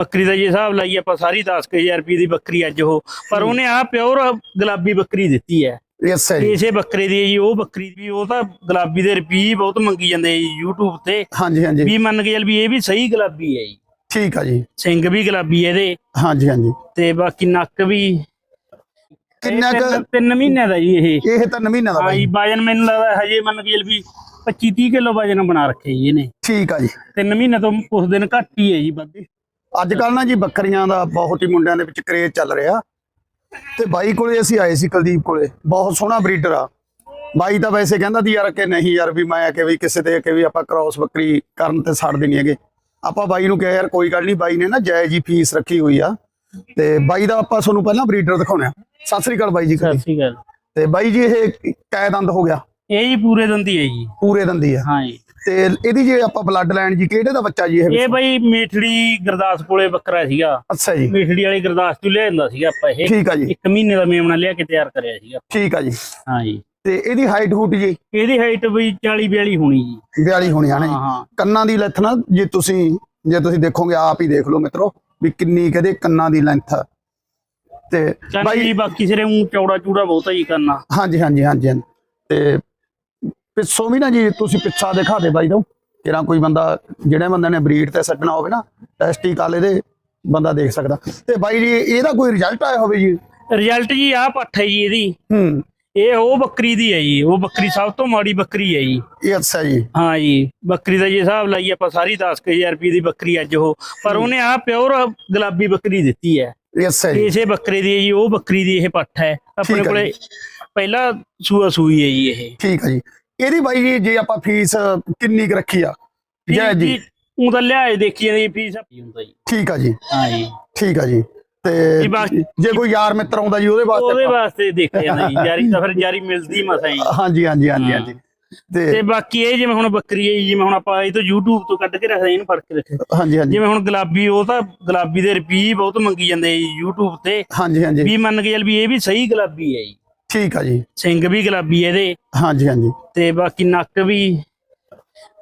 ਬੱਕਰੀ ਦਾ ਜੇ ਹਿਸਾਬ ਲਾਈਏ ਆਪਾਂ ਸਾਰੀ 10000 ਰੁਪਏ ਦੀ ਬੱਕਰੀ ਅੱਜ ਉਹ ਪਰ ਉਹਨੇ ਆ ਪਿਓਰ ਗੁਲਾਬੀ ਬੱਕਰੀ ਦਿੱਤੀ ਹੈ। ਯੈਸ ਹੈ ਜੀ। ਇਸੇ ਬੱਕਰੇ ਦੀ ਹੈ ਜੀ ਉਹ ਬੱਕਰੀ ਵੀ ਉਹ ਤਾਂ ਗੁਲਾਬੀ ਦੇ ਰੁਪਏ ਬਹੁਤ ਮੰਗੀ ਜਾਂਦੇ ਆ ਜੀ YouTube ਤੇ। ਹਾਂਜੀ ਹਾਂਜੀ। ਵੀ ਮੰਨ ਕੇ ਚੱਲ ਵੀ ਇਹ ਵੀ ਸਹੀ ਗੁਲਾਬੀ ਹੈ ਜੀ। ਠੀਕ ਆ ਜੀ। ਸਿੰਘ ਵੀ ਗੁਲਾਬੀ ਹੈ ਇਹਦੇ। ਹਾਂਜੀ ਹਾਂਜੀ। ਤੇ ਬਾਕੀ ਨੱਕ ਵੀ। ਕਿੰਨਾ ਇਹ ਕੁ ਤਿੰਨ- ਤਿੰਨ ਮਹੀਨਿਆਂ ਦਾ ਜੀ ਇਹ। ਇਹ ਤਾਂ ਮਹੀਨਾ ਦਾ ਹਾਂ ਬਾਈ ਜੀ ਵਜਨ ਮੈਨੂੰ ਲੱਗਦਾ ਹਜੇ ਮੰਨ ਕੇ ਚੱਲ ਵੀ 25 30 ਕਿਲੋ ਵਜਨ ਬਣਾ ਰੱਖਿਆ ਜੀ ਇਹਨੇ। ਠੀਕ ਆ ਜੀ। ਤਿੰਨ ਮਹੀਨੇ ਤੋਂ ਕੁਝ ਦਿਨ ਘੱਟ ਹੀ ਹੈ ਜੀ ਵੱਧ। ਅੱਜ ਕੱਲ ਨਾ ਜੀ ਬੱਕਰੀਆਂ ਦਾ ਬਹੁਤ ਹੀ ਮੁੰਡਿਆਂ ਦੇ ਵਿੱਚ ਕਰੇਜ਼ ਚੱਲ ਰਿਹਾ। ਤੇ ਬਾਈ ਕੋਲੇ ਅਸੀਂ ਆਏ ਸੀ ਕੁਲਦੀਪ ਕੋਲੇ ਬਹੁਤ ਸੋਹਣਾ ਬਰੀਡਰ ਆ। ਬਾਈ ਤਾਂ ਵੈਸੇ ਕਹਿੰਦਾ ਦੀ ਯਾਰ ਕਿ ਨਹੀਂ ਯਾਰ ਵੀ ਮੈਂ ਕਿ ਵੀ ਕਿਸੇ ਤੇ ਕਿ ਵੀ ਆਪਾਂ ਕ੍ਰਾਸ ਬੱਕਰੀ ਕਰਨ ਤੇ ਛੱਡ ਦੇਣੀ ਹੈਗੇ। ਆਪਾਂ ਬਾਈ ਨੂੰ ਕਿਹਾ ਯਾਰ ਕੋਈ ਗੱਲ ਨਹੀਂ ਬਾਈ ਨੇ ਨਾ ਜਾਇਜ਼ ਹੀ ਫੀਸ ਰੱਖੀ ਹੋਈ ਆ। ਤੇ ਬਾਈ ਦਾ ਆਪਾਂ ਤੁਹਾਨੂੰ ਪਹਿਲਾਂ ਬਰੀਡਰ ਦਿਖਾਉਣਾ ਸਤਿ ਸ੍ਰੀ ਅਕਾਲ ਬਾਈ ਜੀ ਸਤਿ ਸ਼੍ਰੀ ਅਕਾਲ। ਤੇ ਬਾਈ ਜੀ ਇਹ ਕੈ ਦੰਦ ਹੋ ਗਿਆ? ਇਹ ਜੀ ਪੂਰੇ ਦੰਦੀ ਹੈ ਜੀ। ਪੂਰੇ ਦੰਦੀ ਆ। ਹਾਂ ਜੀ। ਤੇ ਇਹਦੀ ਜੇ ਆਪਾਂ ਬਲੱਡ ਲਾਈਨ ਜੀ ਕਿਹੜੇ ਦਾ ਬੱਚਾ ਜੀ ਇਹ ਇਹ ਬਈ ਮੇਠੜੀ ਗੁਰਦਾਸ ਕੋਲੇ ਬੱਕਰਾ ਸੀਗਾ। ਅੱਛਾ ਜੀ। ਮੇਠੜੀ ਵਾਲੀ ਗੁਰਦਾਸ ਤੋਂ ਲਿਆਂਦਾ ਸੀਗਾ ਆਪਾਂ ਇਹ। ਠੀਕ ਆ ਜੀ। ਇੱਕ ਮਹੀਨੇ ਦਾ ਮੇਮਣਾ ਲਿਆ ਕੇ ਤਿਆਰ ਕਰਿਆ ਸੀਗਾ। ਠੀਕ ਆ ਜੀ। ਹਾਂ ਜੀ। ਤੇ ਇਹਦੀ ਹਾਈਟ ਹੂਟ ਜੀ? ਇਹਦੀ ਹਾਈਟ ਬਈ 40 42 ਹੋਣੀ ਜੀ। 42 ਹੋਣੀ ਆਣੇ ਹਾਂ ਹਾਂ। ਕੰਨਾਂ ਦੀ ਲੈਂਥ ਨਾ ਜੇ ਤੁਸੀਂ ਜੇ ਤੁਸੀਂ ਦੇਖੋਗੇ ਆਪ ਹੀ ਦੇਖ ਲਓ ਮਿੱਤਰੋ ਵੀ ਕਿੰਨੀ ਕਹਦੇ ਕੰਨਾਂ ਦੀ ਲੈਂਥ ਤੇ ਬਾਈ ਜੀ ਬਾਕੀ ਸਿਰੇ ਉਹ ਚੌੜਾ ਚੂੜਾ ਬਹੁਤ ਹੈ ਜੀ ਕਰਨਾ। ਹਾਂਜੀ ਹਾਂਜੀ ਹਾਂਜੀ। ਤੇ ਪਿੱਛੋਂ ਵੀ ਨਾ ਜੀ ਤੁਸੀਂ ਪਿੱਛਾ ਦਿਖਾ ਦੇ ਬਾਈ ਦੋ ਜਿਹੜਾ ਕੋਈ ਬੰਦਾ ਜਿਹੜੇ ਬੰਦੇ ਨੇ ਬਰੀਡ ਤੇ ਛੱਡਣਾ ਹੋਵੇ ਨਾ ਟੈਸਟੀ ਕਾਲੇ ਦੇ ਬੰਦਾ ਦੇਖ ਸਕਦਾ। ਤੇ ਬਾਈ ਜੀ ਇਹਦਾ ਕੋਈ ਰਿਜ਼ਲਟ ਆਇਆ ਹੋਵੇ ਜੀ? ਰਿਜ਼ਲਟ ਜੀ ਆ ਪੱਠ ਹੈ ਜੀ ਇਹਦੀ। ਹੂੰ। ਇਹ ਉਹ ਬੱਕਰੀ ਦੀ ਹੈ ਜੀ ਉਹ ਬੱਕਰੀ ਸਭ ਤੋਂ ਮਾੜੀ ਬੱਕਰੀ ਹੈ ਜੀ। ਇਹ ਅੱਛਾ ਜੀ। ਹਾਂ ਜੀ ਬੱਕਰੀ ਦਾ ਜੇ ਹਿਸਾਬ ਲਾਈਏ ਆਪਾਂ ਸਾਰੀ 10000 ਰੁਪਏ ਦੀ ਬੱਕਰੀ ਅੱਜ ਉਹ। ਪਰ ਉਹਨੇ ਆ ਪਿਓਰ ਗੁਲਾਬੀ ਬੱਕਰੀ ਦਿੱਤੀ ਹੈ। ਇਹ ਅੱਛਾ ਜੀ। ਇਸੇ ਬੱਕਰੇ ਦੀ ਹੈ ਜੀ ਉਹ ਬੱਕਰੀ ਦੀ ਇਹ ਪੱਠ ਹੈ। ਆਪਣੇ ਕੋਲੇ ਪਹਿਲਾ ਸੂਆ ਸੂਈ ਹੈ ਜੀ ਇਹ। ਠੀਕ ਹੈ ਜੀ। ਇਹਦੀ ਬਾਈ ਜੀ ਜੇ ਆਪਾਂ ਫੀਸ ਕਿੰਨੀ ਕੁ ਰੱਖੀ ਆ? ਜੈ ਜੀ। ਉਹ ਤਾਂ ਲਿਆਏ ਦੇਖੀ ਜਾਂਦੀ ਫੀਸ। ਹੁੰਦਾ ਜੀ? ਠੀਕ ਆ ਜੀ। ਹਾਂ ਜੀ। ਠੀਕ ਆ ਜੀ। ਤੇ ਜੀ ਬਸ- ਜੇ ਕੋਈ ਯਾਰ ਮਿੱਤਰ ਆਉਂਦਾ ਜੀ ਉਹਦੇ ਵਾਸਤੇ ਉਹਦੇ ਆਪਾਂ- ਵਾਸਤੇ ਦੇਖਿਆ ਜਾਂਦਾ ਜੀ। ਜਾਰੀ ਤਾਂ ਫਿਰ ਜਾਰੀ ਮਿਲਦੀ ਮਸਾ ਜੀ। ਹਾਂਜੀ ਹਾਂਜੀ ਹਾਂਜੀ ਹਾਂ। ਹਾਂਜੀ। ਤੇ ਤੇ ਬਾਕੀ ਇਹ ਜਿਵੇਂ ਹੁਣ ਬੱਕਰੀ ਹੈ ਜੀ, ਜਿਵੇਂ ਹੁਣ ਆਪਾਂ ਇਹ ਤੋਂ YouTube ਤੋਂ ਕੱਢ ਕੇ ਰੱਖਦੇ ਇਹਨੂੰ ਫੜ ਕੇ ਰੱਖੇ। ਹਾਂਜੀ ਹਾਂਜੀ। ਜਿਵੇਂ ਹੁਣ ਗੁਲਾਬੀ ਉਹ ਤਾਂ ਗੁਲਾਬੀ ਦੇ ਰੁਪਏ ਬਹੁਤ ਮੰਗੀ ਜਾਂਦੇ ਆ ਜੀ YouTube ਤੇ। ਹਾਂਜੀ ਹਾਂਜੀ। ਵੀ ਮੰਨ ਕੇ ਚੱਲ ਵੀ ਇਹ ਵੀ ਸਹੀ ਗੁਲਾਬੀ ਹੈ ਜੀ। ਠੀਕ ਆ ਜੀ। ਸਿੰਘ ਵੀ ਗੁਲਾਬੀ ਇਹਦੇ। ਹਾਂਜੀ ਹਾਂਜੀ। ਤੇ ਬਾਕੀ ਨੱਕ ਵੀ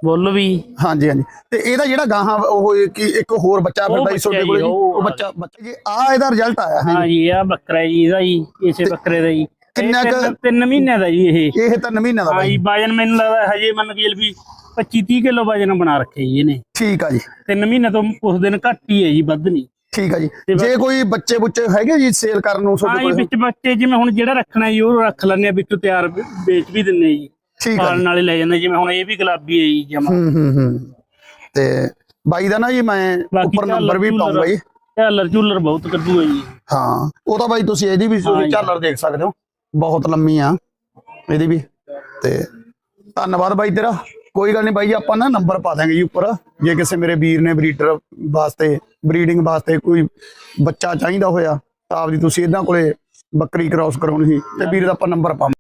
ਬੁੱਲ ਵੀ। ਹਾਂਜੀ ਹਾਂਜੀ। ਤੇ ਇਹਦਾ ਜਿਹੜਾ ਗਾਹਾਂ ਉਹ ਕਿ ਇੱਕ ਹੋਰ ਬੱਚਾ ਉਹ ਫਿਰਦਾ ਜੀ ਤੁਹਾਡੇ ਕੋਲ ਜੀ, ਉਹ ਉਹ ਬੱਚਾ ਬੱਚਾ ਜੀ ਆ ਇਹਦਾ ਰਿਜ਼ਲਟ ਆਇਆ ਹੈ। ਹਾਂ ਜੀ ਇਹ ਬੱਕਰਾ ਜੀ ਇਹਦਾ ਜੀ ਇਸੇ ਬੱਕਰੇ ਦਾ ਜੀ। ਕਿੰਨਾ ਕੁ- ਤਿੰਨ- ਤਿੰਨ ਮਹੀਨਿਆਂ ਦਾ ਜੀ ਇਹ। ਇਹ ਤਾਂ ਮਹੀਨਾ ਦਾ ਬਾਈ। ਜੀ ਵਜਨ ਮੈਨੂੰ ਲੱਗਦਾ ਹਜੇ ਮੰਨ ਕੇ ਚੱਲ ਵੀ 25 30 ਕਿਲੋ ਵਜਨ ਬਣਾ ਰੱਖਿਆ ਜੀ ਇਹਨੇ। ਠੀਕ ਆ ਜੀ। ਤਿੰਨ ਮਹੀਨੇ ਤੋਂ ਕੁਝ ਦਿਨ ਘੱਟ ਹੀ ਹੈ ਜੀ ਵੱਧ ਨਹੀਂ। ਠੀਕ ਆ ਜੀ। ਜੇ ਕੋਈ ਬੱਚੇ ਬੁੱਚੇ ਹੈਗੇ ਜੀ ਸੇਲ ਕਰਨ ਨੂੰ ਤੁਹਾਡੇ ਕੋਲ? ਵਿੱਚ ਬੱਚੇ ਜਿਵੇਂ ਹੁਣ ਜਿਹੜਾ ਰੱਖਣਾ ਜੀ ਉਹ ਰੱਖ ਲੈਂਦੇ ਆ ਵਿੱਚੋਂ ਤਿਆਰ ਵੇਚ ਵੀ ਦਿੰਨੇ ਜੀ। ਠੀਕ ਆ ਪਾਲਣ ਵਾਲੇ ਲੈ ਜਾਂਦੇ ਜਿਵੇਂ ਹੁਣ ਇਹ ਵੀ ਗੁਲਾਬੀ ਹੈ ਜੀ ਜਮਾ। ਹੂੰ ਹੂੰ ਹੂੰ। ਤੇ ਬਾਈ ਦਾ ਨਾ ਜੀ ਮੈਂ ਉੱਪਰ ਨੰਬਰ ਵੀ ਪਾਉਂਗਾ ਜੀ। ਝਾਲਰ ਝੂਲਰ ਬਹੁਤ ਕੱਢੂ ਹੈ ਜੀ। ਹਾਂ ਉਹ ਤਾਂ ਬਾਈ ਤੁਸੀਂ ਇਹਦੀ ਵੀ। ਝਾਲਰ ਦੇਖ ਸਕਦੇ ਹੋ। ਬਹੁਤ ਲੰਮੀ ਆ ਇਹਦੀ ਵੀ। ਤੇ ਧੰਨਵਾਦ ਬਾਈ ਤੇਰਾ। ਕੋਈ ਗੱਲ ਨਹੀਂ ਬਾਈ ਆਪਾਂ ਨਾ ਨੰਬਰ ਪਾ ਦਾਂਗੇ ਜੀ ਉੱਪਰ। ਜੇ ਕਿਸੇ ਮੇਰੇ ਵੀਰ ਨੇ ਬਰੀਡਰ ਵਾਸਤੇ ਬਰੀਡਿੰਗ ਵਾਸਤੇ ਕੋਈ ਬੱਚਾ ਚਾਹੀਦਾ ਹੋਇਆ, ਤਾਂ ਆਪਦੀ ਤੁਸੀਂ ਇਹਨਾਂ ਕੋਲੇ ਬੱਕਰੀ ਕ੍ਰਾਸ ਕਰਾਉਣੀ ਸੀ, ਤੇ ਵੀਰ ਦਾ ਆਪਾਂ ਨੰਬਰ ਪਾ